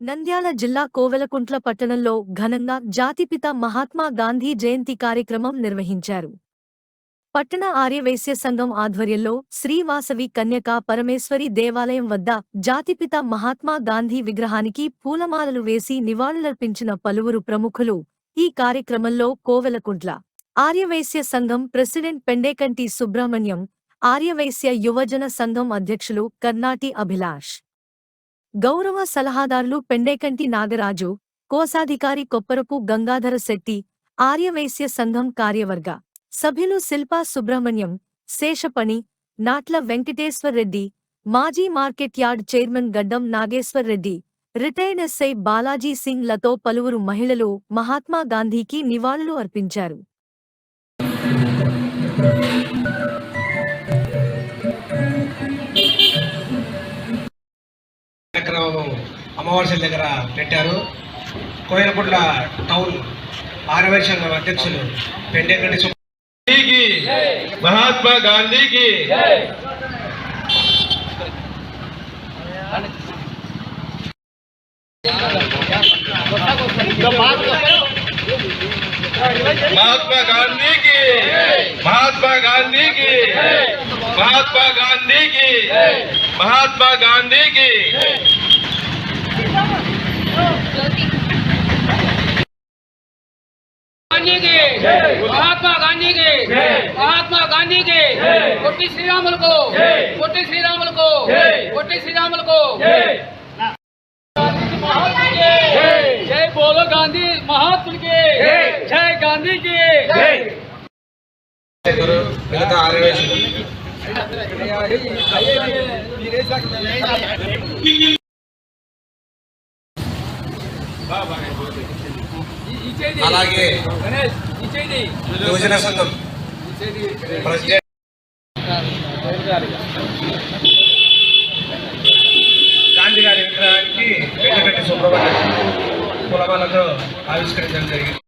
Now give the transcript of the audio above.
నంద్యాల జిల్లా కోవెలకుంట్ల పట్టణంలో ఘనంగా జాతిపిత మహాత్మా గాంధీ జయంతి కార్యక్రమం నిర్వహించారు. పట్టణ ఆర్యవైశ్య సంఘం ఆధ్వర్యంలో శ్రీవాసవి కన్యకా పరమేశ్వరి దేవాలయం వద్ద జాతిపిత మహాత్మా గాంధీ విగ్రహానికి పూలమాలలు వేసి నివాళులర్పించిన పలువురు ప్రముఖులు ఈ కార్యక్రమంలో కోవెలకుంట్ల ఆర్యవైశ్య సంఘం ప్రెసిడెంట్ పెండేకంటి సుబ్రహ్మణ్యం ఆర్యవైశ్య యువజన సంఘం అధ్యక్షులు కర్నాటి అభిలాష్. గౌరవ సలహాదారులు పెండేకంటి నాగరాజు కోశాధికారి కొప్పరపు గంగాధర శెట్టి ఆర్యవైశ్య సంఘం కార్యవర్గ సభ్యులు శిల్పా సుబ్రహ్మణ్యం శేషపణి నాట్ల వెంకటేశ్వర్ రెడ్డి మాజీ market yard chairman Gaddam Nageshwar Reddy retired SI Balaji సింగ్లతో పలువురు మహిళలు మహాత్మా గాంధీకి నివాళులు అర్పించారు. చంద్రబాబు అమ్మవారి దగ్గర పెట్టారు. కోయిలకుంట్ల టౌన్ ఆరవై సంఘం అధ్యక్షులు పెండేకంటి మహాత్మా గాంధీకి. మహాత్మా గాంధీకి మహాత్మా గాంధీకి మహాత్మా గాంధీకి మహాత్మా గాంధీకి. गांधी की महात्मा गांधी की महात्मा गांधी की गांधी के महात्मा गांधी के महात्मा गांधी के పొట్టి శ్రీరాములు को పొట్టి శ్రీరాములు को పొట్టి శ్రీరాములు को జై బోలో గాంధీ మహాత్ములు के జై గాంధీ के మిగతా ఆరవై అలాగే యువజన సంఘం. ప్రెసిడెంట్ గాంధీ గారి విగ్రహానికి పెండగంటి సుబ్రహ్మణ్యం కులమాలతో ఆవిష్కరించడం జరిగింది.